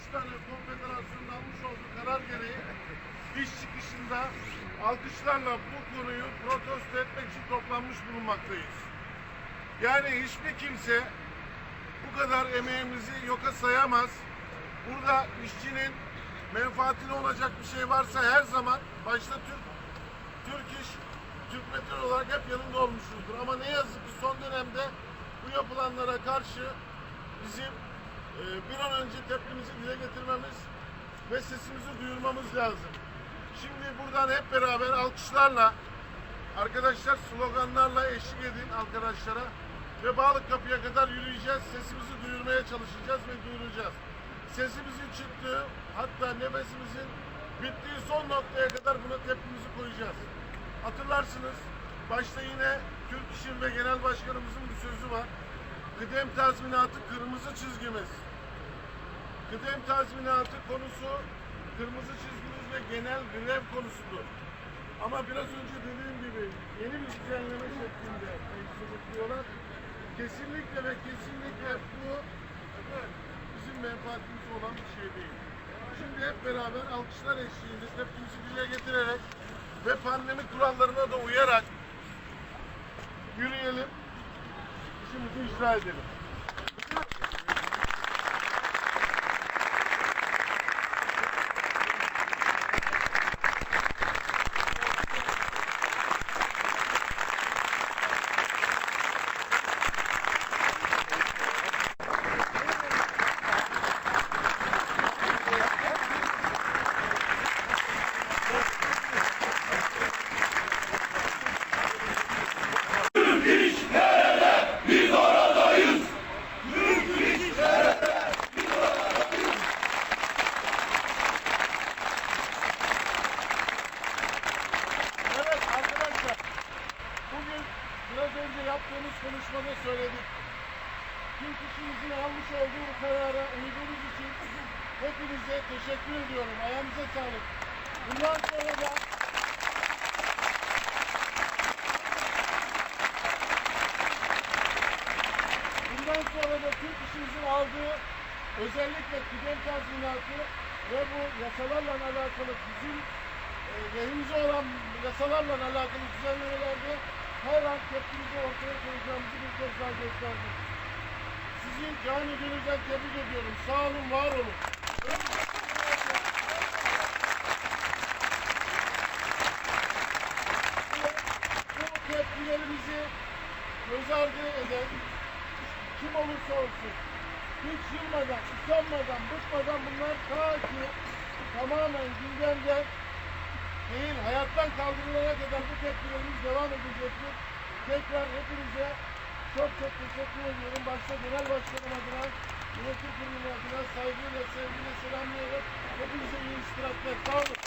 üç tane konfederasyonun almış olduğu karar gereği iş çıkışında alkışlarla bu konuyu protesto etmek için toplanmış bulunmaktayız. Yani hiçbir kimse bu kadar emeğimizi yoka sayamaz. Burada işçinin menfaatine olacak bir şey varsa her zaman başta Türk Türk İş, Türk Metal olarak hep yanında olmuşuzdur. Ama ne yazık ki son dönemde bu yapılanlara karşı bizim bir an önce tepkimizi dile getirmemiz ve sesimizi duyurmamız lazım. Şimdi buradan hep beraber alkışlarla arkadaşlar sloganlarla eşlik edin arkadaşlara ve Bağlık Kapı'ya kadar yürüyeceğiz. Sesimizi duyurmaya çalışacağız ve duyuracağız. Sesimizin çıktığı hatta nefesimizin bittiği son noktaya kadar buna tepkimizi koyacağız. Hatırlarsınız başta yine Türk İş'in ve Genel Başkanımızın bir sözü var. Kıdem tazminatı kırmızı çizgimiz. Kıdem tazminatı konusu kırmızı çizgimiz ve genel grev konusudur. Ama biraz önce dediğim gibi yeni bir düzenleme şeklinde diyorlar. Kesinlikle ve kesinlikle bu bizim menfaatimiz olan bir şey değil. Şimdi hep beraber alkışlar eşliğinde tepkimizi dile getirerek ve pandemi kurallarına da uyarak yürüyelim. İşimizi icra edelim. Evet arkadaşlar, bugün biraz önce yaptığımız konuşmada söyledik. Türk işimizin almış olduğu karara uyduğunuz için hepinize teşekkür ediyorum. Ayağınıza sağlık. Bundan sonra da Bundan sonra da Türk işimizin aldığı özellikle kıdem tazminatı ve bu yasalarla alakalı bizim e, lehimize olan yasalarla alakalı düzenlemelerde an tepkimizi ortaya koyacağımızı bir kez daha gösterdik. Sizi canı gönülden tebrik ediyorum. Sağ olun, var olun. Bu tepkilerimizi göz ardı eden kim olursa olsun hiç yılmadan, usanmadan, bıkmadan bunlar ta ki tamamen gündemden değil, hayattan kaldırılana kadar bu tepkilerimiz devam edecektir. Tekrar hepinize çok çok teşekkür ediyorum. Başta Genel Başkanım adına, yönetim kurulu adına saygıyla, sevgiyle selamlıyorum. Hepinize iyi istirahatler. Sağ olun.